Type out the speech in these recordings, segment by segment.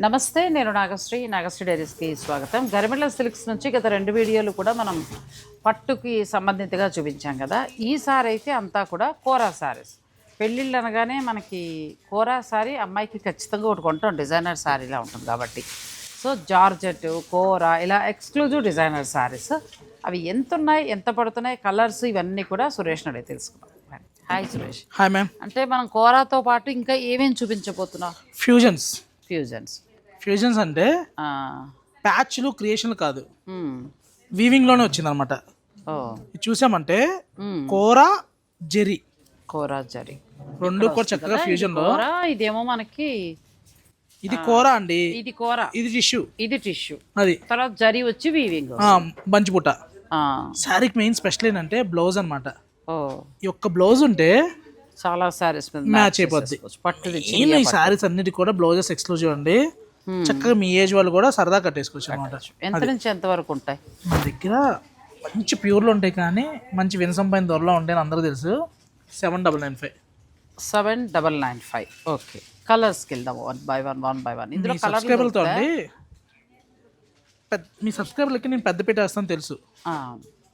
నమస్తే నేను నాగశ్రీ. నాగశ్రీ డైరీస్కి స్వాగతం. గరిమెళ్ళ సిల్క్స్ నుంచి గత రెండు వీడియోలు కూడా మనం పట్టుకి సంబంధితంగా చూపించాం కదా. ఈసారి అయితే అంతా కూడా కోరా సారీస్. పెళ్ళిళ్ళు అనగానే మనకి కోరా సారీ అమ్మాయికి ఖచ్చితంగా ఒకటి కొంటాం. డిజైనర్ సారీలా ఉంటుంది కాబట్టి. సో జార్జెట్ కోరా ఇలా ఎక్స్క్లూజివ్ డిజైనర్ సారీస్. అవి ఎంత ఉన్నాయి ఎంత పడుతున్నాయి కలర్స్ ఇవన్నీ కూడా సురేష్ నడే తెలుసుకున్నాం హాయ్ సురేష్. Hi ma'am. అంటే మనం కోరాతో పాటు ఇంకా ఏమేమి చూపించబోతున్నాం? ఫ్యూజన్స్. ఫ్యూజన్స్ ఫ్యూజన్స్ అంటే ప్యాచ్లు క్రియేషన్లు కాదు. వీవింగ్లోనే వచ్చింది అనమాట చూసామంటే. కోరా జెరీ. కోరా జరి. రెండు కూడా చక్కగా ఫ్యూజన్లో కోరా ఇదేమో మనకి ఇది కోరా అండి. ఇది కోర. ఇది టిష్యూ ఇది టిష్యూ అది. తర్వాత జరి వచ్చి వీవింగ్ బంచిపుట్ట శారీకి మెయిన్ స్పెషల్ ఏంటంటే బ్లౌజ్ అన్నమాట. ఓ. ఈ ఒక్క బ్లౌజ్ ఉంటే చాలా సారీస్ మీద మ్యాచ్ అయిపోద్ది. మెయిన్ ఈ శారీస్ అన్నిటి కూడా బ్లౌజెస్ ఎక్స్క్లూజివ్ అండి. చక్కగా మీ ఏజ్ వాళ్ళు కూడా సరదా కట్టేసుకోవచ్చు అనమాట ఎంత నుంచి ఎంత వరకు ఉంటాయి? మన దగ్గర మంచి ప్యూర్లో ఉంటాయి కానీ మంచి వినసంపైన ధరలో ఉంటాయని అందరూ తెలుసు. Seven double nine five seven double nine five okay కలర్స్కి వెళ్దాం one by one one by one ఇందులో మీ సబ్స్క్రైబర్లతో అండి పెద్ద మీ సబ్స్క్రైబర్లకి నేను పెద్ద పెట్టేస్తాను తెలుసు.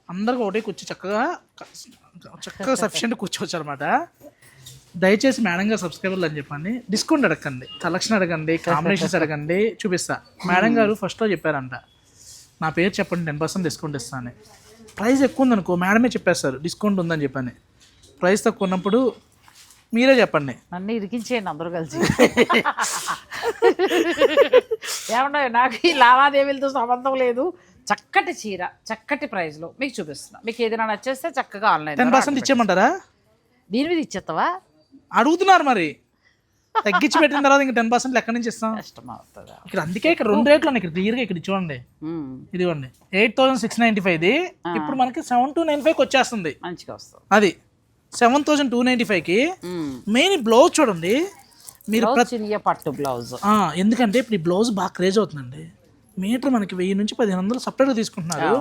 అందరికి ఒకటే కూర్చో చక్కగా చక్కగా సఫిషియెంట్ కూర్చోవచ్చు అనమాట దయచేసి మేడం గారు సబ్స్క్రైబర్లు అని చెప్పండి. డిస్కౌంట్ అడగండి. కలెక్షన్ అడగండి కాంబినేషన్స్ అడగండి చూపిస్తా. మేడం గారు ఫస్ట్లో చెప్పారంట. నా పేరు చెప్పండి టెన్ పర్సెంట్ డిస్కౌంట్ ఇస్తాను ప్రైస్ ఎక్కువ ఉందనుకో మేడమే చెప్పేస్తారు డిస్కౌంట్ ఉందని చెప్పని. ప్రైస్ తక్కువ ఉన్నప్పుడు మీరే చెప్పండి. నన్ను ఇరికించేయండి అందరూ కలిసి. ఏమన్నా నాకు ఈ లావాదేవీలతో సంబంధం లేదు. చక్కటి చీర చక్కటి ప్రైస్లో మీకు చూపిస్తున్నా. మీకు ఏదైనా నచ్చేస్తే చక్కగా ఆన్లైన్ టెన్ పర్సెంట్ ఇచ్చేయమంటారా? దీని మీద ఇచ్చేస్తావా? అడుగుతున్నారు మరి. తగ్గించి పెట్టిన తర్వాత ఇంకా టెన్ పర్సెంట్ ఎక్కడి నుంచి ఇస్తాం. కష్టం అవుతుందా ఇక్కడ అందుకే ఇక్కడ రెండు రేట్లు ఇక్కడ క్లియర్గా ఇక్కడ చూడండి. ఇదిగోండి. ఎయిట్ థౌసండ్ సిక్స్ నైంటీ ఫైవ్ది ఇప్పుడు మనకి సెవెన్ టూ నైన్ ఫైవ్కి వచ్చేస్తుంది. మంచిగా వస్తుంది. అది. సెవెన్ థౌసండ్ టూ నైంటీ ఫైవ్కి మ్మ్. మెయిన్ బ్లౌజ్ చూడండి. మీరు పట్టు బ్లౌజ్. ఎందుకంటే ఇప్పుడు ఈ బ్లౌజ్ బాగా క్రేజ్ అవుతుందండి. మీటర్ మనకి వెయ్యి నుంచి పదిహేను వందలు సపరేట్గా తీసుకుంటున్నారు.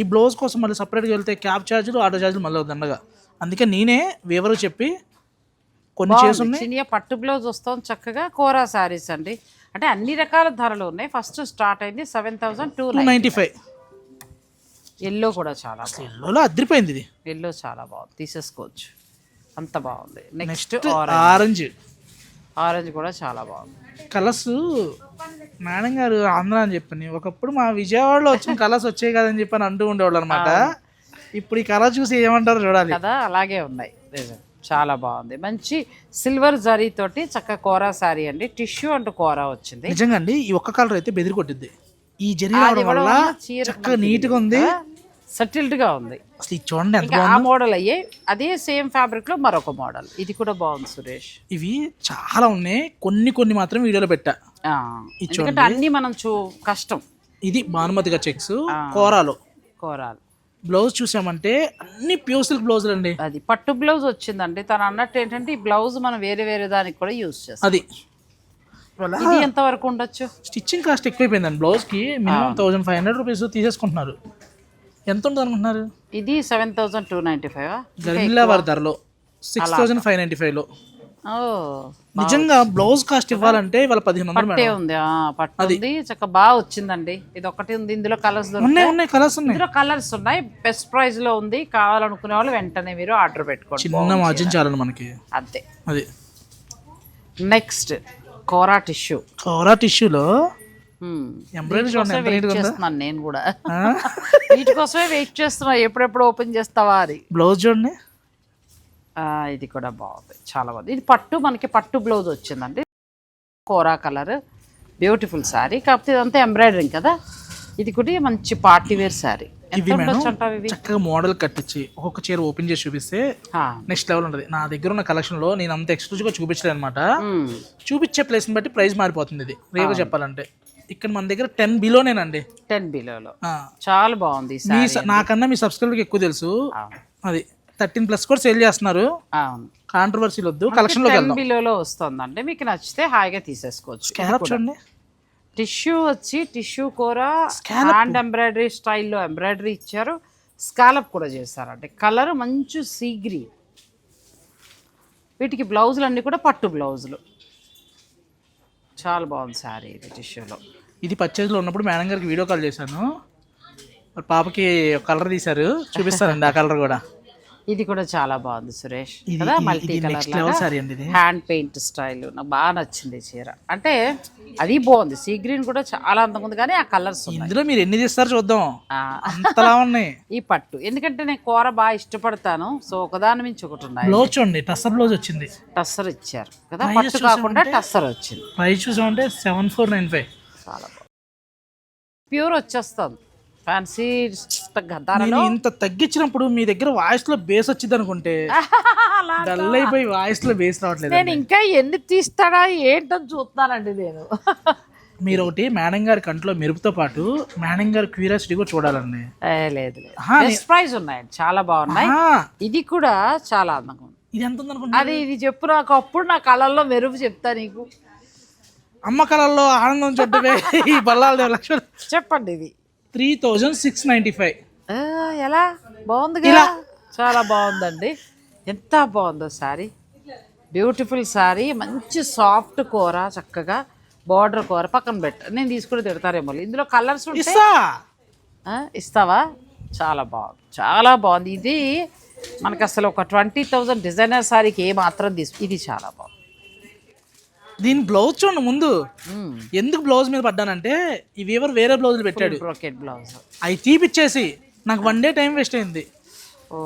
ఈ బ్లౌజ్ కోసం మళ్ళీ సపరేట్గా వెళ్తే క్యాబ్ ఛార్జీలు ఆటో ఛార్జీలు మళ్ళీ దండగా అందుకే నేనే వివరం చెప్పి కొన్ని చేసి ఉన్నాయి చినియ పట్టు బ్లౌజ్ వస్తుంది చక్కగా కోరా శారీస్ అండి. అంటే అన్ని రకాల ధరలు ఉన్నాయి. ఫస్ట్ స్టార్ట్ అయింది seven thousand two two ninety five. Yellow కూడా చాలా బాగుంది. ఎల్లోలో అదిరిపోయింది ఇది. ఎల్లో చాలా బాగుంది. తీసేసుకోవచ్చు అంత బాగుంది. నెక్స్ట్ ఆరెంజ్ ఆరెంజ్ ఆరెంజ్ కూడా చాలా బాగుంది. కలర్స్ మేడం గారు ఆంధ్ర అని చెప్పని ఒకప్పుడు మా విజయవాడలో వచ్చిన కలర్స్ వచ్చాయి కదని చెప్పని అంటూ ఉండేవాళ్ళు అనమాట ఇప్పుడు ఈ కలర్ చూసి ఏమంటారో చూడాలి. కదా అలాగే ఉన్నాయి. నిజం. చాలా బాగుంది. మంచి సిల్వర్ జరీ తోటి చక్క కోరా శారీ అండి. టిష్యూ అంటూ కోరా వచ్చింది. నిజంగా అండి ఈ ఒక్క కలర్ అయితే బెదిరి కొట్టిద్ది ఈ జరీ రావడం వల్ల చక్కగా నీట్గా ఉంది. సెటిల్డ్గా ఉంది. అసలు చూడండి ఎంత ఆ మోడల్ అయ్యే అదే సేమ్ ఫ్యాబ్రిక్లో మరొక మోడల్ ఇది కూడా బాగుంది సురేష్. ఇవి చాలా ఉన్నాయి. కొన్ని కొన్ని మాత్రం వీడియోలో పెట్టా. ఎందుకంటే అన్ని మనం చూ కష్టం. ఇది భానుమతిగా చెక్స్ కోరాలో. కోరాలు. బ్లౌజ్ చూసామంటే అన్ని ప్యూర్ సిల్క్ బ్లౌజులు అండి అది పట్టు బ్లౌజ్ వచ్చిందండి. తను అన్నట్టు ఏంటంటే ఈ బ్లౌజ్ మనం వేరే వేరే దానికి కూడా యూజ్ చేస్తాం. అది. ఇది ఎంత వరకు ఉండొచ్చు? స్టిచ్చింగ్ కాస్ట్ ఎక్కువైపోయిందండి బ్లౌజ్కి minimum thousand five hundred rupees తీసేసుకుంటున్నారు. ఎంత ఉంటుంది అనుకుంటున్నారు? ఇది seven thousand two ninety five Garmilla వారి ధరలో. సిక్స్ థౌజండ్ ఫైవ్ నైంటీ ఫైవ్లో నిజంగా బ్లౌజ్ కాస్ట్ ఇవ్వాలంటే వాళ్ళ పదిహేను పట్టే ఉంది పట్టు ఉంది. చక్క బాగా వచ్చిందండి. ఇది ఒకటి ఉంది ఇందులో కలర్స్ ఉన్నాయి ఉన్నాయి కలర్స్ ఉన్నాయి. ఇందులో కలర్స్ ఉన్నాయి. బెస్ట్ ప్రైస్లో ఉంది. కావాలనుకునే వాళ్ళు వెంటనే మీరు ఆర్డర్ పెట్టుకోండి. చిన్న మార్జిన్ చాలండి మనకి. అంతే. అది. నెక్స్ట్ కోరా టిష్యూ కోరా టిష్యూలో నేను కూడా? వీటి కోసమే వెయిట్ చేస్తున్నా. ఎప్పుడెప్పుడు ఓపెన్ చేస్తావా అని. బ్లౌజ్ చూడండి. ఇది కూడా బాగుంది. చాలా బాగుంది. ఇది పట్టు మనకి పట్టు బ్లౌజ్ వచ్చిందండి. కోరా కలర్. బ్యూటిఫుల్ శారీ కాకపోతే ఇదంతా ఎంబ్రాయిడరింగ్ కదా. ఇది కూడా మంచి పార్టీ వేర్ శారీ చక్కగా మోడల్ కట్టించి ఒక్కొక్క చీర ఓపెన్ చేసి చూపిస్తే నెక్స్ట్ లెవెల్ ఉంటుంది. నా దగ్గర ఉన్న collection లో నేను అంత ఎక్స్క్లూజివ్గా చూపించలేదు అనమాట. చూపించే ప్లేస్ని బట్టి ప్రైస్ మారిపోతుంది ఇది. రేపు చెప్పాలంటే. ఇక్కడ మన దగ్గర టెన్ బిలోనేనండి టెన్ బిలోలో ఆ. చాలా బాగుంది నాకన్నా మీ సబ్స్క్రైబర్కి ఎక్కువ తెలుసు. అది. థర్టీన్ ప్లస్ కూడా సేల్ చేస్తున్నారు. అవును. కాంట్రవర్సీలు వద్దు కలెక్షన్లోకి టెన్ వెళ్దాం. బిలోలో వస్తుందండి. మీకు నచ్చితే హాయిగా తీసేసుకోవచ్చు. క్యారప్ చూడండి. టిష్యూ వచ్చి టిష్యూ కూర హ్యాండ్ ఎంబ్రాయిడరీ స్టైల్లో ఎంబ్రాయిడరీ ఇచ్చారు. స్కాలప్ కూడా చేశారండి. కలర్ మంచి సీ గ్రీన్ వీటికి బ్లౌజులు అన్నీ కూడా పట్టు బ్లౌజులు. చాలా బాగుంది శారీ ఇది టిష్యూలో. ఇది పర్చేజ్లో ఉన్నప్పుడు మేడం గారికి వీడియో కాల్ చేశాను. మరి పాపకి కలర్ తీశారు. చూపిస్తానండి ఆ కలర్ కూడా. ఇది కూడా చాలా బాగుంది సురేష్. కదా? Multi colour. Hand paint style. నాకు బాగా నచ్చింది చీర. అంటే అది బాగుంది. సీ గ్రీన్ కూడా చాలా అందంగా ఉంది కానీ ఆ కలర్స్ ఇందులో మీరు ఎన్ని తీస్తారు చూద్దాం. అంతలా ఉన్నాయి. ఈ పట్టు. ఎందుకంటే నేను కూర బాగా ఇష్టపడతాను. సో ఒకదాని మించి ఒకటి ఉన్నాయి. బ్లౌజ్ చూడండి. టస్సర్ బ్లౌజ్ వచ్చింది. టస్సర్ ఇచ్చారు. కదా? పట్టు కాకుండా టస్సర్ వచ్చింది. ప్రైస్ చూసామంటే సెవెన్ ఫోర్ నైన్ ఫైవ్ చాలా ప్యూర్ వచ్చేస్తుంది. ఫ్యాన్సీ నేను ఇంత తగ్గించినప్పుడు మీ దగ్గర వాయిస్లో బేస్ వచ్చింది అనుకుంటే అలా డల్ అయిపోయి వాయిస్లో బేస్ రావట్లేదు నేను ఇంకా ఎన్ని తీస్తాడా ఏంటని చూస్తున్నానండి నేను. మీరు ఒకటి మేడం గారి కంట్లో మెరుపుతో పాటు మేడం గారి క్యూరియాసిటీ కూడా చూడాలండి. లేదు బెస్ట్ ప్రైస్ ఉన్నాయండి చాలా బాగున్నాయి. ఇది కూడా చాలా అందంగా ఉంది. ఇది ఎంత ఉంది అది ఇది చెప్పు నాకు అప్పుడు నా కళ్ళల్లో మెరుపు చెప్తా నీకు. అమ్మ కళల్లో ఆనందం చుట్టమే ఈ బల్లాల చెప్పండి ఇది. Three thousand six ninety five. ఎలా? బాగుంది కదా చాలా బాగుందండి. ఎంత బాగుందో సారీ. బ్యూటిఫుల్ సారీ. మంచి సాఫ్ట్ కూర చక్కగా బార్డర్ కూర పక్కన పెట్ట. నేను తీసుకుని తిడతారేమో ఇందులో కలర్స్ ఇస్తా. ఇస్తావా? చాలా బాగుంది. చాలా బాగుంది. ఇది మనకు అసలు ఒక ట్వంటీ థౌజండ్ డిజైనర్ సారీకి ఏ మాత్రం తీసు ఇది చాలా బాగుంది. దీని బ్లౌజ్ చూడండి ముందు. ఎందుకు బ్లౌజ్ మీద పడ్డానంటే ఈ వీవర్ వేరే బ్లౌజులు పెట్టాడు. బ్రోకెట్ బ్లౌజ్ అవి తీపిచ్చేసి నాకు వన్ డే టైం వేస్ట్ అయింది. ఓ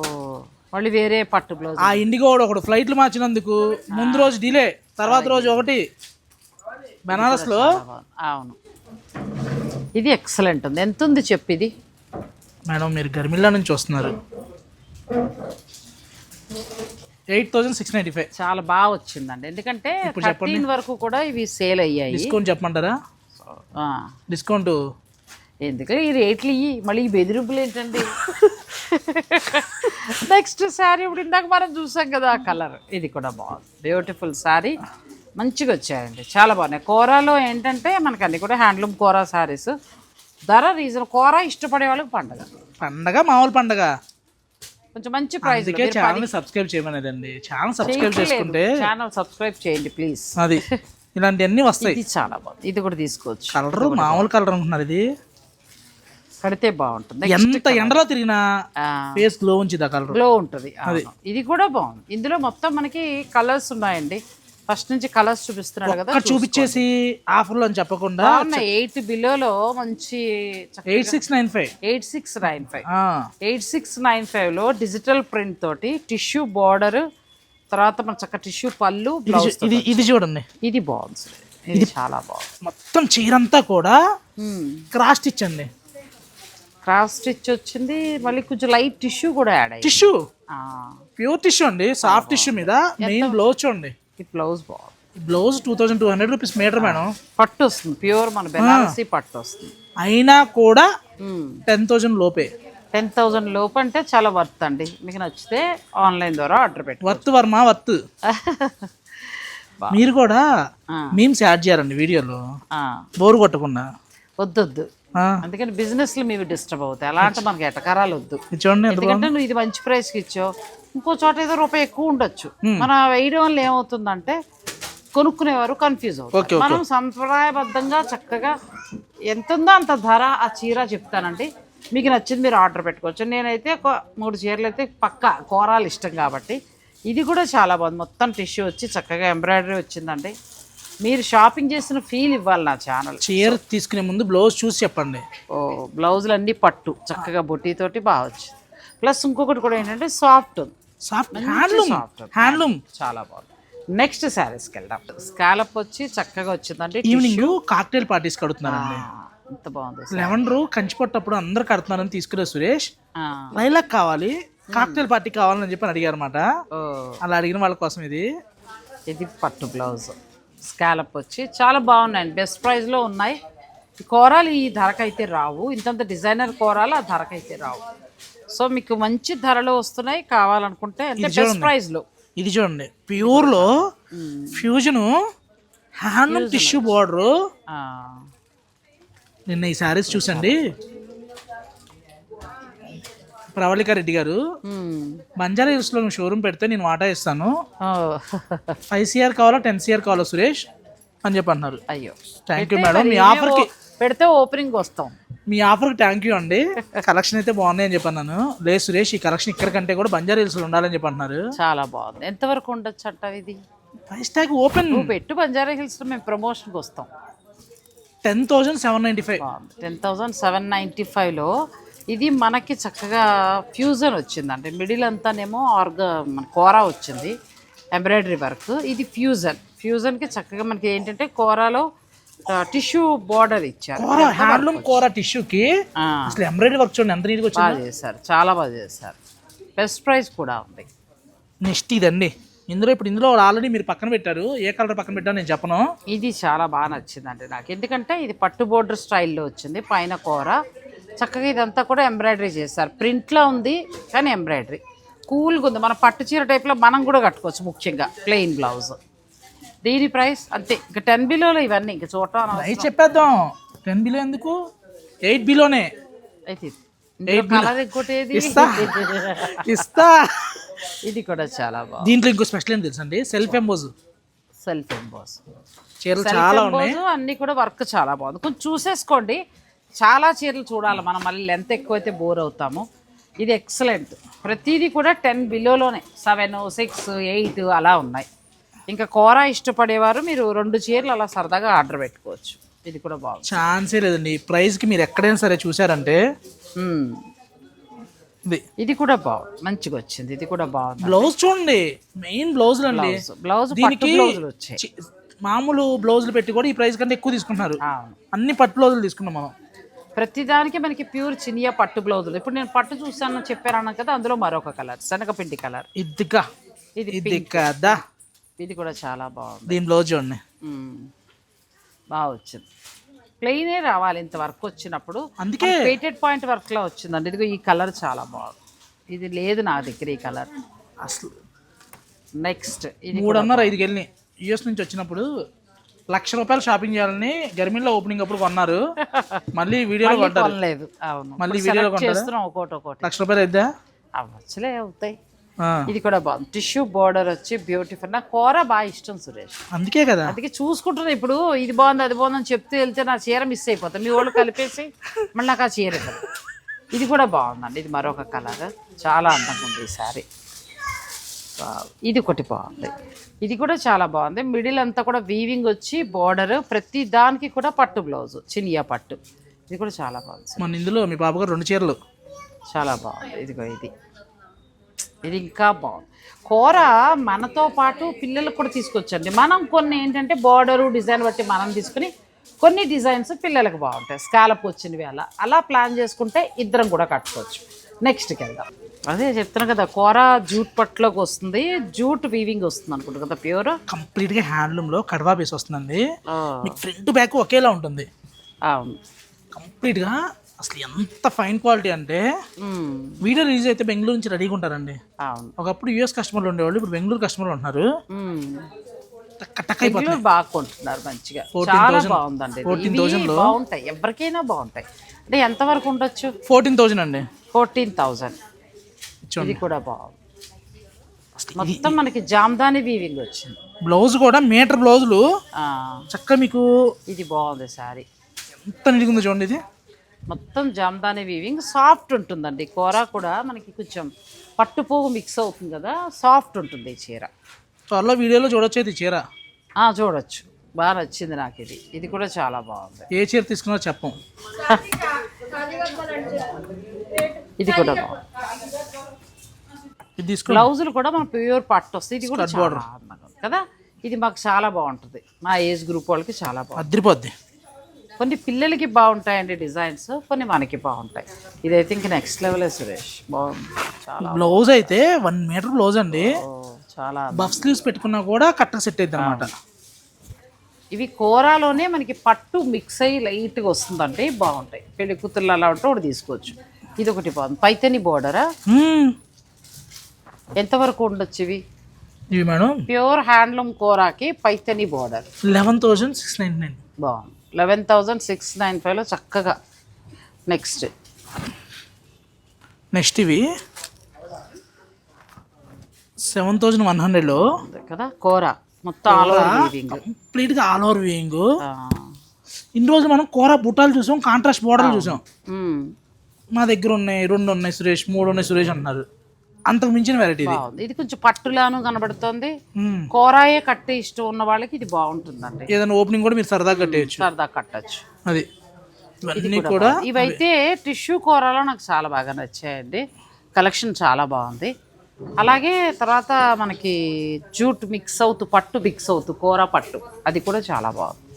మళ్ళీ వేరే పట్టు బ్లౌజ్ ఆ ఇండిగోడు ఒకడు ఫ్లైట్లు మార్చినందుకు ముందు రోజు డిలే తర్వాత రోజు ఒకటి. బెనారస్లో అవును. ఇది ఎక్సలెంట్ ఉంది. ఎంత ఉంది చెప్పు ఇది? మేడం మీరు గర్మిల్లా నుంచి వస్తున్నారు. Eight thousand six ninety five. చాలా బాగా వచ్చిందండి. ఎందుకంటే థర్టీన్ వరకు కూడా ఇవి సేల్ అయ్యాయి. డిస్కౌంట్ చెప్పమంటారా? డిస్కౌంట్? ఎందుకంటే ఈ రేట్లు ఇవి మళ్ళీ ఈ బెదిరింపులు ఏంటండి? నెక్స్ట్ శారీ ఇప్పుడు ఇందాక మనం చూసాం కదా ఆ కలర్. ఇది కూడా బాగుంది. బ్యూటిఫుల్ శారీ. మంచిగా వచ్చాయండి. చాలా బాగున్నాయి. కూరలో ఏంటంటే మనకి అన్ని కూడా హ్యాండ్లూమ్ కూర శారీస్. ధర రీజన్ కూర ఇష్టపడే వాళ్ళకి పండగ. పండగ? మామూలు పండగ? కొంచెం మంచి ప్రైస్ ఛానల్ సబ్స్క్రైబ్ చేయమనేదండి. ఛానల్ సబ్స్క్రైబ్ చేసుకుంటే ఛానల్ సబ్స్క్రైబ్ చేయండి ప్లీజ్. అది. ఇలాంటివన్నీ వస్తాయి. ఇది చాలా బాగుంది. ఇది కూడా తీసుకోవచ్చు. కలర్ మామూలు కలర్ అనుకుంటున్నారు ఇది. కడితే బాగుంటుంది. ఎంత ఎండలో తిరిగినా ఫేస్ గ్లో ఉంచిది ఆ కలర్. గ్లో ఉంటుంది. అవును. ఇది కూడా బాగుంది. ఇందులో మొత్తం మనకి కలర్స్ ఉన్నాయండి. ఫస్ట్ నుంచి కలర్స్ చూపిస్తున్నాడు కదా చూపించేసి ఆఫర్లో అని చెప్పకుండా ఎయిట్ బిలోలో మంచి eight six nine five. Eight six nine five. Eight six nine ఫైవ్లో డిజిటల్ ప్రింట్ తోటి టిష్యూ బార్డర్ తర్వాత మన చక్క టిష్యూ పళ్ళు బ్లౌజ్ ఇది ఇది చూడండి. ఇది బాగుంది ఇది చాలా బాగుంది. మొత్తం చీరంతా కూడా క్రాస్ స్టిచ్ అండి. క్రాస్ స్టిచ్ వచ్చింది మళ్ళీ కొంచెం లైట్ టిష్యూ కూడా యాడ్ అయ్యింది. టిష్యూ? ప్యూర్ టిష్యూ అండి సాఫ్ట్ టిష్యూ మీద మెయిన్ బ్లౌజ్ చూడండి. ఈ బ్లౌజ్ బాగుంది blouse two thousand two hundred rupees metre madam. పట్టు వస్తుంది ప్యూర్ మన బెనారసీ పట్టు వస్తుంది. అయినా కూడా టెన్ థౌజండ్ లోపే. టెన్ థౌజండ్ లోపు అంటే చాలా వర్త్ అండి. మీకు నచ్చితే ఆన్లైన్ ద్వారా ఆర్డర్ పెట్టు వర్త్ వర్మ వర్త్. మీరు కూడా మీమ్స్ యాడ్ చేయాలండి వీడియోలో. బోరు కొట్టకుండా. వద్దొద్దు. అందుకని బిజినెస్లు మీవి డిస్టర్బ్ అవుతాయి. ఎలా అంటే మనకి ఎటకారాలు వద్దు. చూడండి ఎందుకంటే నువ్వు ఇది మంచి ప్రైస్కి ఇచ్చావు. ఇంకో చోట ఏదో రూపాయి ఎక్కువ ఉండొచ్చు. మనం వేయడం వల్ల ఏమవుతుందంటే కొనుక్కునేవారు కన్ఫ్యూజ్ అవుతారు. మనం సంప్రదాయబద్ధంగా చక్కగా ఎంత ఉందో అంత ధర ఆ చీర చెప్తానండి. మీకు నచ్చింది మీరు ఆర్డర్ పెట్టుకోవచ్చు. నేనైతే ఒక మూడు చీరలు అయితే పక్కా కూరాలు ఇష్టం కాబట్టి ఇది కూడా చాలా బాగుంది. మొత్తం టిష్యూ వచ్చి చక్కగా ఎంబ్రాయిడరీ వచ్చిందండి. మీరు షాపింగ్ చేసిన ఫీల్ ఇవ్వాలి నా ఛానల్ చీర తీసుకునే ముందు బ్లౌజ్ చూసి చెప్పండి. ఓ బ్లౌజులు అన్నీ పట్టు. చక్కగా బొట్టితోటి బాగా వచ్చింది. ప్లస్ ఇంకొకటి కూడా ఏంటంటే సాఫ్ట్ ఉంది. Soft handloom. హ్యాండ్లూమ్. చాలా బాగుంది. నెక్స్ట్ శారీస్కి వెళ్దాం. స్కాలప్ వచ్చి చక్కగా వచ్చిందండి ఈవినింగ్ కాక్టైల్ పార్టీస్ కడుతున్నారండి ఎంత బాగుంది లెమన్ రూ కంచిపట్టప్పుడు అందరు కడుతున్నారని తీసుకునే సురేష్. లైలాక్ కావాలి కాక్టైల్ పార్టీ కావాలని చెప్పి అడిగారు అనమాట అలా అడిగిన వాళ్ళ కోసం ఇది. ఇది పట్టు బ్లౌజ్. స్కాలప్ వచ్చి చాలా బాగున్నాయండి. బెస్ట్ ప్రైస్లో ఉన్నాయి. కూరలు ఈ ధరకైతే రావు. ఇంతంత డిజైనర్ కూరలు ఆ ధరకైతే రావు. సో మీకు మంచి ధరలో వస్తున్నాయి కావాలనుకుంటే అంటే బెస్ట్ ప్రైస్లో ఇది చూడండి. ప్యూర్లో ఫ్యూజన్ హ్యాండ్లూమ్ టిష్యూ బోర్డర్. నిన్న ఈ శారీస్ చూసండి. ప్రవళిక రెడ్డి గారు బంజారా హిల్స్లో షోరూమ్ పెడితే నేను వాటా ఇస్తాను. ఫైవ్ సిఆర్ కావాలా టెన్ సిఆర్ కావాలా సురేష్? అని చెప్పి అన్నారు అయ్యో. థ్యాంక్ యూ మేడం మీ ఆఫర్కి పెడితే ఓపెనింగ్ వస్తాం. మీ ఆఫర్కి థ్యాంక్ యూ అండి. కలెక్షన్ అయితే బాగున్నాయి అని చెప్పి అన్నాను లేదు సురేష్ ఈ కలెక్షన్ ఇక్కడ కంటే కూడా బంజారా హిల్స్లో ఉండాలని చెప్పి అంటున్నారు చాలా బాగుంది. ఎంతవరకు ఉండొచ్చు అంటావు ఇది? ప్రైస్ ట్యాగ్ ఓపెన్ నువ్వు పెట్టు బంజారా హిల్స్లో మేము ప్రమోషన్కి వస్తాం. Ten thousand seven ninety five బాగుంది. టెన్ థౌజండ్ సెవెన్ నైంటీ ఫైవ్లో ఇది మనకి చక్కగా ఫ్యూజన్ వచ్చింది. అంటే మిడిల్ అంతానేమో ఆర్గా మన కోరా వచ్చింది. ఎంబ్రాయిడరీ వర్క్ ఇది ఫ్యూజన్ ఫ్యూజన్కి చక్కగా మనకి ఏంటంటే కోరాలో టిష్యూ బార్డర్ ఇచ్చారు. కోర హ్యాండ్లూమ్ కోర టిష్యూకి అసలు ఎంబ్రాయిడరీ వర్క్ చూడండి ఎంత నీట్గా వచ్చింది. బాగా చేశారు చాలా బాగా చేశారు. బెస్ట్ ప్రైస్ కూడా ఉంది. నెక్స్ట్ ఇదండి. ఇందులో ఇప్పుడు ఇందులో ఆల్రెడీ మీరు పక్కన పెట్టారు. ఏ కలర్ పక్కన పెట్టారో నేను చెప్పను. ఇది చాలా బాగా నచ్చిందండి నాకు. ఎందుకంటే ఇది పట్టు బోర్డర్ స్టైల్లో వచ్చింది పైన కూర. చక్కగా ఇదంతా కూడా ఎంబ్రాయిడరీ చేశారు. ప్రింట్లో ఉంది కానీ ఎంబ్రాయిడరీ. కూల్గా ఉంది. మన పట్టు చీర టైప్లో మనం కూడా కట్టుకోవచ్చు ముఖ్యంగా ప్లెయిన్ బ్లౌజ్. దీని ప్రైస్ అంతే. ఇంకా టెన్ బిలోలో ఇవన్నీ ఇంకా చూడటం చెప్పేద్దాం. టెన్ బిలో ఎందుకు? ఎయిట్ బిలోనే అయితే కలర్ ఇంకోటి ఏది ఇస్తా. ఇస్తా. ఇది కూడా చాలా బాగుంది. దీంట్లో ఇంకో స్పెషల్ ఏం తెలుసండి? సెల్ఫ్ ఎంబోజ్ సెల్ఫ్ ఎంబోస్ చీరలు చాలా ఉన్నాయి. ఎంబోజ్ అన్ని కూడా వర్క్ చాలా బాగుంది. కొంచెం చూసేసుకోండి. చాలా చీరలు చూడాలి మనం. మళ్ళీ లెంత్ ఎక్కువైతే బోర్ అవుతాము. ఇది ఎక్సలెంట్ ప్రతిదీ కూడా టెన్ బిలోలోనే సెవెన్ సిక్స్ ఎయిట్ అలా ఉన్నాయి. ఇంకా కూర ఇష్టపడేవారు మీరు రెండు చీరలు అలా సరదాగా ఆర్డర్ పెట్టుకోవచ్చు. ఇది కూడా బాగుంది. ఛాన్సే లేదండి. ఈ ప్రైస్కి మీరు ఎక్కడైనా సరే చూసారంటే మ్మ్. ఇది. ఇది కూడా బాగుంది. మంచిగా వచ్చింది. ఇది కూడా బాగుంది. బ్లౌజ్ చూడండి. మెయిన్ బ్లౌజులు అండి. బ్లౌజ్. బ్లౌజ్ పట్టు దీనికి బ్లౌజులు వచ్చాయి. చి- మామూలు బ్లౌజులు పెట్టి కూడా ఈ ప్రైస్ కంటే ఎక్కువ తీసుకుంటున్నారు. అవును. అన్ని పట్టు బ్లౌజులు తీసుకున్నాం మనం. ప్రతిదానికి మనకి ప్యూర్ చినియా పట్టు బ్లౌజులు. ఇప్పుడు నేను పట్టు చూసాను చెప్పాను కదా అందులో మరొక కలర్. శనగపిండి కలర్. ఇదిగా. ఇది ఇది కదా ఇది కూడా చాలా బాగుంది. బ్లౌజ్ చూడండి. బాగా వచ్చింది. ప్లెయినే రావాలి ఇంత వర్క్ వచ్చినప్పుడు. అందుకే పేటెడ్ పాయింట్ వర్క్లో వచ్చిందండి. ఇదిగో ఈ కలర్ చాలా బాగుంది. ఇది లేదు నా దగ్గర ఈ కలర్ అసలు నెక్స్ట్ ఇది మూడున్నర ఐదుకి వెళ్ళి యుఎస్ నుంచి వచ్చినప్పుడు లక్ష రూపాయలు షాపింగ్ చేయాలని గర్మిన్లో ఓపెనింగ్ అప్పుడు కొన్నారు. మళ్ళీ వీడియోలో కొంటారు. కొనలేదు. అవును. మళ్ళీ వీడియోలో కొంటారా? లక్ష రూపాయలు అవ్వచ్చులే అవుతాయి. ఇది కూడా బాగుంది. టిష్యూ బార్డర్ వచ్చి బ్యూటిఫుల్. నాకు కూర బాగా ఇష్టం సురేష్. అందుకే కదా. అందుకే చూసుకుంటున్నా ఇప్పుడు ఇది బాగుంది అది బాగుంది అని చెప్తూ వెళ్తే నా చీర మిస్ అయిపోతుంది. మీ వాళ్ళు కలిపేసి మళ్ళీ నాకు ఆ చీర ఇది కూడా బాగుందండి. ఇది మరొక కలర్. చాలా అందంగా ఉంది ఈ సారీ. ఇది ఒకటి బాగుంది. ఇది కూడా చాలా బాగుంది. మిడిల్ అంతా కూడా వీవింగ్ వచ్చి బార్డర్ ప్రతి దానికి కూడా పట్టు బ్లౌజ్ చినియా పట్టు. ఇది కూడా చాలా బాగుంది మన ఇందులో మీ బాబు గారు రెండు చీరలు. చాలా బాగుంది. ఇదిగో ఇది. ఇది ఇంకా బాగుంది. కూర మనతో పాటు పిల్లలకు కూడా తీసుకొచ్చండి. మనం కొన్ని ఏంటంటే బార్డరు డిజైన్ బట్టి మనం తీసుకుని కొన్ని డిజైన్స్ పిల్లలకు బాగుంటాయి. స్కాలప్ వచ్చినవి అలా అలా ప్లాన్ చేసుకుంటే ఇద్దరం కూడా కట్టుకోవచ్చు. నెక్స్ట్కి వెళ్దాం. అదే చెప్తున్నా కదా కూర జూట్ పట్టులోకి వస్తుంది జూట్ వీవింగ్ వస్తుంది అనుకుంటా కదా ప్యూర్? కంప్లీట్గా హ్యాండ్లూమ్లో కడవా బేస్ వస్తుందండి. ఫ్రంట్ బ్యాక్ ఒకేలా ఉంటుంది. అవును. కంప్లీట్గా అసలు ఎంత ఫైన్ క్వాలిటీ అంటే వీడియో రిలీజ్ అయితే బెంగళూరు నుంచి రెడీగా ఉంటారండి. అవును. ఒకప్పుడు యూఎస్ కస్టమర్లు ఉండేవాళ్ళు ఇప్పుడు బెంగళూరు కస్టమర్లు ఉంటున్నారు. బెంగళూరు బాగా కొంటున్నారు మంచిగా. 14,000 చాలా బాగుందండి. 14,000 ఇవి బాగుంటాయి. ఎవరికైనా బాగుంటాయి. అంటే ఎంతవరకు ఉండొచ్చు? ఫోర్టీన్ థౌజండ్ అండి. ఫోర్టీన్ చూడండి ఇది కూడా బాగుంది. అసలు మొత్తం మనకి జామ్దాని వీవింగ్ వచ్చింది. బ్లౌజ్ కూడా మీటర్ బ్లౌజులు. చక్కగా మీకు ఇది బాగుంది సారీ. ఎంత నీట్గా ఉందో చూడండి ఇది. మొత్తం జామ్దాని వీవింగ్ సాఫ్ట్ ఉంటుందండి. కూర కూడా మనకి కొంచెం పట్టు పువ్వు మిక్స్ అవుతుంది కదా సాఫ్ట్ ఉంటుంది ఈ చీర. త్వరలో వీడియోలో చూడొచ్చు ఇది చీర. చూడొచ్చు. బాగా నచ్చింది నాకు ఇది. ఇది కూడా చాలా బాగుంది. ఏ చీర తీసుకున్నారో చెప్పం. ఇది కూడా బాగుంది. బ్లౌజులు కూడా మన ప్యూర్ పట్టు వస్తుంది ఇది కూడా కదా? ఇది మాకు చాలా బాగుంటుంది. మా ఏజ్ గ్రూప్ వాళ్ళకి చాలా బాగుంటుంది అద్దరిపోద్ది కొన్ని పిల్లలకి బాగుంటాయండి డిజైన్స్ కొన్ని మనకి బాగుంటాయి. ఇదైతే ఇంక నెక్స్ట్ లెవెల్ సురేష్. బాగుంది. చాలా బ్లౌజ్ అయితే వన్ మీటర్ బ్లౌజ్ అండి. చాలా బఫ్ స్లీవ్స్ పెట్టుకున్నా కూడా కరెక్ట్గా సెట్ అవుతుంది అనమాట ఇవి కూరలోనే మనకి పట్టు మిక్స్ అయ్యి లైట్గా వస్తుందంటే బాగుంటాయి. పెళ్ళి కూతుర్లు అలా ఉంటే ఒకటి తీసుకోవచ్చు. ఇది ఒకటి బాగుంది. పైతని బోర్డరా ఎంతవరకు ఉండొచ్చు ఇవి? ఇవి మేడం ప్యూర్ హ్యాండ్లూమ్ కూరకి Paithani border eleven thousand six nine nine బాగుంది. లెవెన్ థౌజండ్ సిక్స్ నైన్ ఫైవ్లో చక్కగా నెక్స్ట్. నెక్స్ట్ ఇవి. సెవెన్ థౌజండ్ వన్ హండ్రెడ్లో. కదా? కూర. మొత్తం ఆల్ ఓవర్ కంప్లీట్గా ఆల్ ఓవర్ వేయింగ్ ఇన్ని రోజులు మనం కూర బుట్టాలు చూసాం కాంట్రాస్ట్ బోర్డర్లు చూసాం. మా దగ్గర ఉన్నాయి రెండు ఉన్నాయి సురేష్ మూడు ఉన్నాయి సురేష్ అంటున్నారు. అంతకు మించిన వెరైటీ ఇది. బాగుంది. ఇది కొంచెం పట్టులాను కనబడుతుంది. కూరాయే కట్టే ఇష్టం ఉన్న వాళ్ళకి ఇది బాగుంటుందండి. ఏదైనా ఓపెనింగ్ కూడా మీరు సరదాగా కట్టేయచ్చు. సరదా కట్టచ్చు. అది. ఇవన్నీ కూడా ఇవైతే టిష్యూ కూరలో నాకు చాలా బాగా నచ్చాయండి. కలెక్షన్ చాలా బాగుంది. అలాగే తర్వాత మనకి జూట్ మిక్స్ అవుతూ పట్టు మిక్స్ అవుతూ కూర పట్టు. అది కూడా చాలా బాగుంది.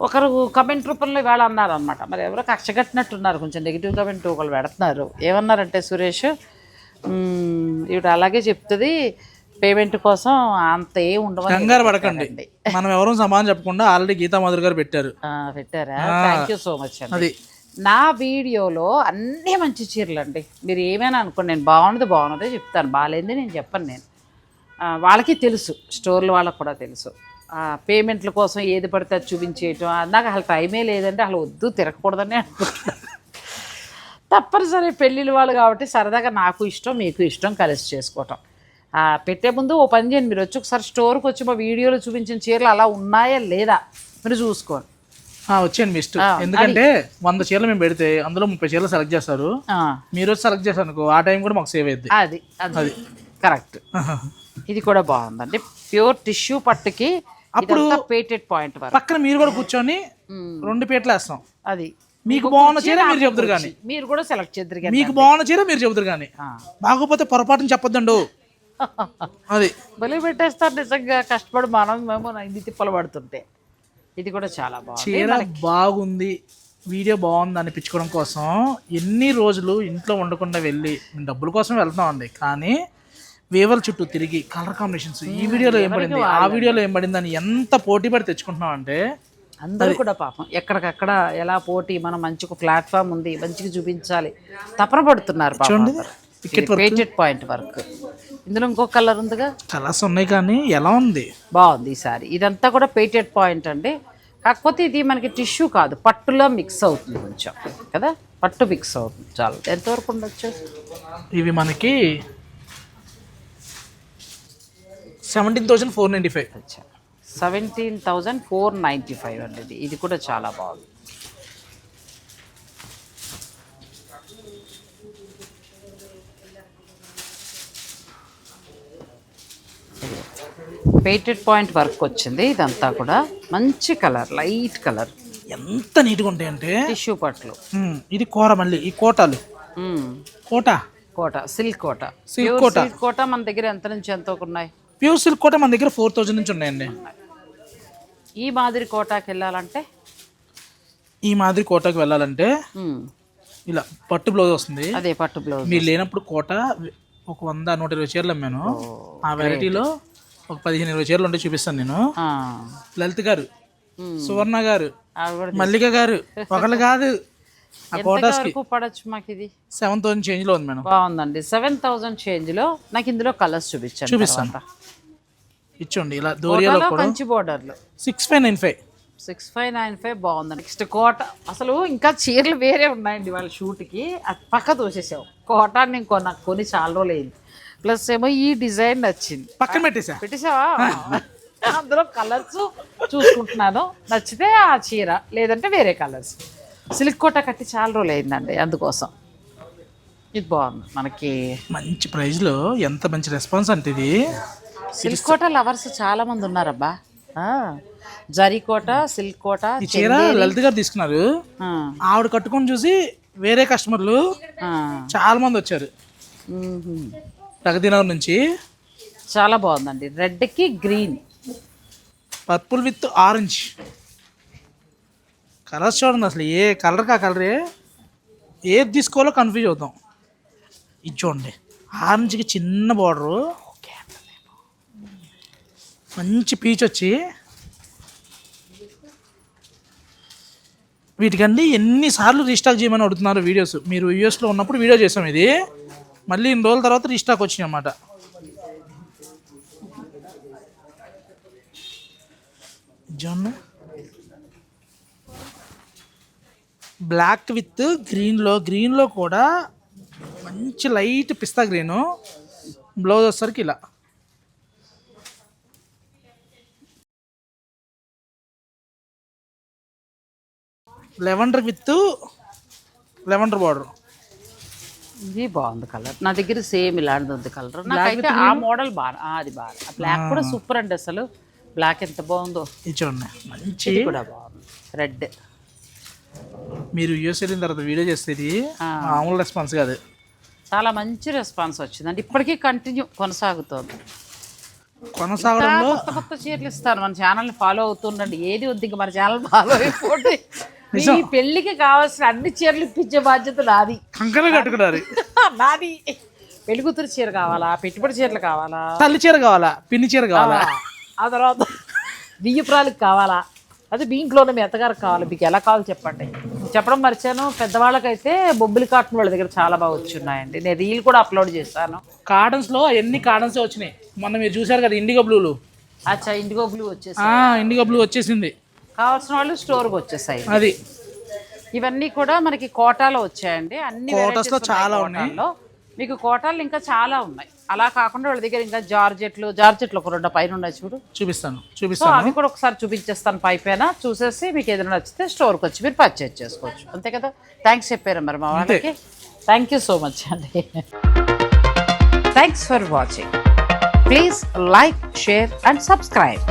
ఒకరు కమెంట్ రూపంలో ఇవాళ అన్నారు అనమాట మరి ఎవరో కక్షగట్టినట్టున్నారు కొంచెం నెగిటివ్ కమెంట్ ఒకళ్ళు పెడుతున్నారు. ఏమన్నారంటే సురేష్? "మ్మ్, ఈవిడ అలాగే చెప్తుంది పేమెంట్ కోసం అంత ఏం ఉండవని కంగారు పడకండి. మనం ఎవరూ సమానం చెప్పకుండా ఆల్రెడీ గీతా మధుర్ గారు పెట్టారు. పెట్టారా? థ్యాంక్ యూ సో మచ్ అండి. అది. నా వీడియోలో అన్నీ మంచి చీరలు అండి మీరు ఏమైనా అనుకోండి నేను బాగున్నది బాగున్నదే చెప్తాను. బాగాలేంది నేను చెప్పను నేను. వాళ్ళకి తెలుసు. స్టోర్ల వాళ్ళకి కూడా తెలుసు. పేమెంట్ల కోసం ఏది పడితే అది చూపించేయటం నాకు అసలు టైమే లేదంటే అసలు వద్దు తిరగకూడదని అనుకుంటున్నాను తప్పనిసరి పెళ్ళిళ్ళు వాళ్ళు కాబట్టి సరదాగా నాకు ఇష్టం మీకు ఇష్టం కలిసి చేసుకోవటం. పెట్టే ముందు ఓ పని చేయండి మీరు వచ్చి ఒకసారి స్టోర్కి వచ్చి మా వీడియోలో చూపించిన చీరలు అలా ఉన్నాయా లేదా మీరు చూసుకోండి. వచ్చేయండి మీ ఇష్టం. ఎందుకంటే వంద చీరలు మేము పెడితే అందులో ముప్పై చీరలు సెలెక్ట్ చేస్తారు. మీరు వచ్చి సెలెక్ట్ చేశారు అనుకో ఆ టైం కూడా మాకు సేవ్ అయ్యింది అది అది. కరెక్ట్ ఇది కూడా బాగుందండి. ప్యూర్ టిష్యూ పట్టుకి ఇదంతా పేటెడ్ పాయింట్ పక్కన మీరు కూడా కూర్చొని రెండు పీటలు వేస్తాం. అది. మీకు బాగున్న చీర మీరు చెబుతారు కానీ. మీరు కూడా సెలెక్ట్ చేద్దరు మీకు బాగున్న చీర మీరు చెబుతారు కానీ. బాగోపోతే పొరపాటుని చెప్పొద్దండు. అది. బలి పెట్టేస్తారు నిజంగా. కష్టపడి మనం మేము ఇది తిప్పలు పడుతుంటే. ఇది కూడా చాలా బాగుంది. చీర బాగుంది. వీడియో బాగుంది అనిపించుకోవడం కోసం ఎన్ని రోజులు ఇంట్లో ఉండకుండా వెళ్ళి డబ్బుల కోసం వెళ్తాం అండి. కానీ వేవల చుట్టూ తిరిగి కలర్ కాంబినేషన్స్ ఈ వీడియోలో ఏం పడింది? ఆ వీడియోలో ఏం పడింది? అని ఎంత పోటీ పడి తెచ్చుకుంటున్నాం అంటే అందరూ కూడా పాపం. ఎక్కడికక్కడ ఎలా పోటీ మనం మంచిగా ప్లాట్ఫామ్ ఉంది మంచిగా చూపించాలి. తపన పడుతున్నారు పేటెడ్ పాయింట్ వర్క్ ఇందులో ఇంకో కలర్ ఉందిగా? కలర్స్ ఉన్నాయి కానీ ఎలా ఉంది? బాగుంది ఈసారి. ఇదంతా కూడా పేటెడ్ పాయింట్ అండి. కాకపోతే ఇది మనకి టిష్యూ కాదు పట్టులో మిక్స్ అవుతుంది కొంచెం. కదా? పట్టు మిక్స్ అవుతుంది. చాలు. ఎంతవరకు ఉండొచ్చు? ఇవి మనకి seventeen thousand four ninety five seventeen thousand four ninety five అండి ఇది. కూడా చాలా బాగుంది. పేటెడ్ పాయింట్ వర్క్ వచ్చింది. ఇదంతా కూడా మంచి కలర్ లైట్ కలర్. ఎంత నీట్గా ఉంటాయంటే? టిష్యూ పట్లు. ఇది కూర మళ్ళీ ఈ కోటాలు. Kota? Kota silk Kota. Pure Kota. Silk Kota మన దగ్గర ఎంత నుంచి ఎంత ఉన్నాయి? ప్యూర్ సిల్క్ కోట మన దగ్గర ఫోర్ థౌజండ్ నుంచి ఉన్నాయండి. ఈ మాదిరి కోటాకి వెళ్ళాలంటే? ఈ మాదిరి కోటకి వెళ్ళాలంటే. ఇలా పట్టు బ్లౌజ్ వస్తుంది. అదే పట్టు బ్లౌజ్ మీరు లేనప్పుడు కోట ఒక వంద నూట ఇరవై చీరలు అమ్మాను. ఆ వెరైటీలో ఒక పదిహేను ఇరవై చీరలు ఉంటే చూపిస్తాను నేను. లలిత్ గారు. సువర్ణ గారు మల్లిక గారు ఒకళ్ళు కాదు. పడచ్చు మాకు ఇది సెవెన్ థౌసండ్ చేంజ్లో ఉంది మేడం. బాగుందండి. సెవెన్ థౌజండ్ చేంజ్లో నాకు ఇందులో కలర్స్ చూపించండి చూపిస్తాను. ఇచ్చోండి. ఇలా దోరియాలో Kanchi బోర్డర్లు. Six five nine five six five nine five బాగుందండి నెక్స్ట్ కోట. అసలు ఇంకా చీరలు వేరే ఉన్నాయండి వాళ్ళ షూట్కి. అది పక్క తోసేసావు. కోట నేను కొన్న కొని చాలా రోజులు అయింది. ప్లస్ ఏమో ఈ డిజైన్ నచ్చింది. పక్కన పెట్టేసా? పెట్టేసావా? అందులో కలర్స్ చూసుకుంటున్నాను. నచ్చితే ఆ చీర లేదంటే వేరే కలర్స్. సిల్క్ కోట కట్టి చాలా రోజులు అయిందండి అందుకోసం. ఇది బాగుంది మనకి. మంచి ప్రైస్లో ఎంత మంచి రెస్పాన్స్ అంటే ఇది. సిల్క్ కోట లవర్స్ చాలా మంది ఉన్నారబ్బా. జరీ కోట సిల్క్ కోట చీర లలిత్ గారు తీసుకున్నారు. ఆవిడ కట్టుకొని చూసి వేరే కస్టమర్లు. చాలా మంది వచ్చారు. ప్రగతినగర్ నుంచి. చాలా బాగుందండి. రెడ్కి green purple with orange colours చూడండి అసలు ఏ కలర్ కా కలరే ఏది తీసుకోవాలో కన్ఫ్యూజ్ అవుతాం. ఇది చూడండి. ఆరెంజ్కి చిన్న బార్డరు మంచి పీచ్ వచ్చి వీటికండి ఎన్నిసార్లు రీస్టాక్ చేయమని అడుగుతున్నారు వీడియోస్. మీరు యూఎస్లో ఉన్నప్పుడు వీడియో చేసాం ఇది. మళ్ళీ ఇన్ని రోజుల తర్వాత రీస్టాక్ వచ్చింది అన్నమాట. జొన్న బ్లాక్ విత్ గ్రీన్లో గ్రీన్లో కూడా మంచి లైట్ పిస్తా గ్రీను. బ్లౌజ్ వచ్చేసరికి ఇలా. Lavender with lavender border. ఇది బాగుంది కలర్. నా దగ్గర సేమ్ ఇలాంటిది ఉంది కలర్. నాకైతే ఆ మోడల్ బాగా అది బాగా. బ్లాక్ కూడా సూపర్ అండి అసలు. బ్లాక్ ఎంత బాగుందో. చూడండి. మంచి కూడా బాగుంది. రెడ్ మీరు యూఎస్ వెళ్ళిన తర్వాత వీడియో చేస్తే ఇది మామూలు రెస్పాన్స్ కాదు. చాలా మంచి రెస్పాన్స్ వచ్చిందండి ఇప్పటికీ కంటిన్యూ కొనసాగుతోంది. కొనసాగడంలో కొత్త కొత్త చీరలు ఇస్తాను మన ఛానల్ని ఫాలో అవుతుండండి. ఏది వద్దు ఇంకా మన ఛానల్ ఫాలో అయిపోండి మీ పెళ్ళికి కావాల్సిన అన్ని చీరలు ఇప్పించే బాధ్యత నాది. కంకర కట్టుకున్నారు నాది. పెళ్ళి కూతురు చీర కావాలా? పెట్టుబడి చీరలు కావాలా? తల్లి చీర కావాలా? పిన్ని చీర కావాలా? ఆ తర్వాత బియ్యపురాలకు కావాలా? అది మీ ఇంట్లోనే మీ అత్తగారికి కావాలి. మీకు ఎలా కావాలో చెప్పండి. చెప్పడం మర్చాను. పెద్దవాళ్ళకైతే బొబ్బిలి కాటన్ వాళ్ళ దగ్గర చాలా బాగా వచ్చి ఉన్నాయండి. నేను రీల్ కూడా అప్లోడ్ చేశాను. కాటన్స్లో ఎన్ని కాటన్స్ వచ్చినాయి? మొన్న మీరు చూసారు కదా ఇండిగో బ్లూలు అచ్చా ఇండిగో బ్లూ వచ్చేసి ఇండిగో బ్లూ వచ్చేసింది. కావాల్సిన వాళ్ళు స్టోర్కి వచ్చేసాయి. అది. ఇవన్నీ కూడా మనకి కోటాలో వచ్చాయండి. అన్ని కోటాస్లో చాలా ఉన్నాయి. మీకు కోటాలు ఇంకా చాలా ఉన్నాయి. అలా కాకుండా వాళ్ళ దగ్గర ఇంకా జార్జెట్లు జార్జెట్లు ఒక రెండు పైన ఉన్నాయి చూడు. చూపిస్తాను చూపిస్తాను. అవి కూడా ఒకసారి చూపించేస్తాను పై పైన. చూసేసి మీకు ఏదైనా నచ్చితే స్టోర్కి వచ్చి మీరు పర్చేజ్ చేసుకోవచ్చు. అంతే కదా? థ్యాంక్స్ చెప్పారు మరి మా వాళ్ళకి. థ్యాంక్ యూ సో మచ్ అండి. Thanks for watching please like share and subscribe